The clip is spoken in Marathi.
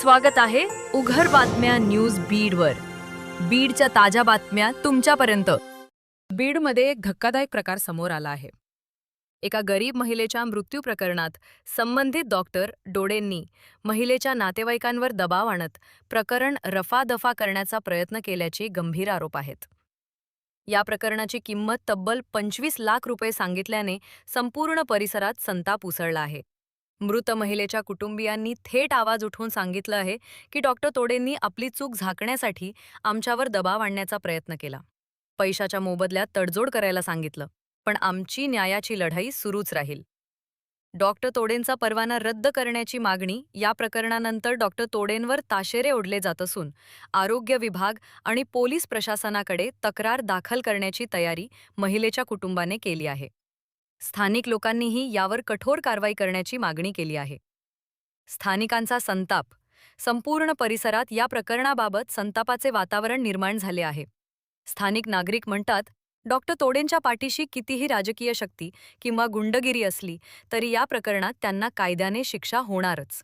स्वागत आहे उघड बातम्या न्यूज बीडवर. बीडच्या ताज्या बातम्या तुमच्यापर्यंत. बीडमध्ये एक धक्कादायक प्रकार समोर आला आहे. एका गरीब महिलेच्या मृत्यू प्रकरणात संबंधित डॉक्टर डोडेंनी महिलेच्या नातेवाईकांवर दबाव आणत प्रकरण रफादफा करण्याचा प्रयत्न केल्याचे गंभीर आरोप आहेत. या प्रकरणाची किंमत तब्बल पंचवीस लाख रुपये सांगितल्याने संपूर्ण परिसरात संताप उसळला आहे. मृत महिलेच्या कुटुंबियांनी थेट आवाज उठवून सांगितलं आहे की डॉक्टर तोडेंनी आपली चूक झाकण्यासाठी आमच्यावर दबाव आणण्याचा प्रयत्न केला. पैशाच्या मोबदल्यात तडजोड करायला सांगितलं पण आमची न्यायाची लढाई सुरूच राहील. डॉक्टर तोडेंचा परवाना रद्द करण्याची मागणी या प्रकरणानंतर डॉक्टर तोडेंवर ताशेरे ओढले जात असून आरोग्य विभाग आणि पोलीस प्रशासनाकडे तक्रार दाखल करण्याची तयारी महिलेच्या कुटुंबाने केली आहे. स्थानिक लोकांनीही यावर कठोर कारवाई करण्याची मागणी केली आहे. स्थानिकांचा संताप. संपूर्ण परिसरात या प्रकरणाबाबत संतापाचे वातावरण निर्माण झाले आहे. स्थानिक नागरिक म्हणतात डॉक्टर तोडेंच्या पाठीशी कितीही राजकीय शक्ती किंवा गुंडगिरी असली तरी या प्रकरणात त्यांना कायद्याने शिक्षा होणारच.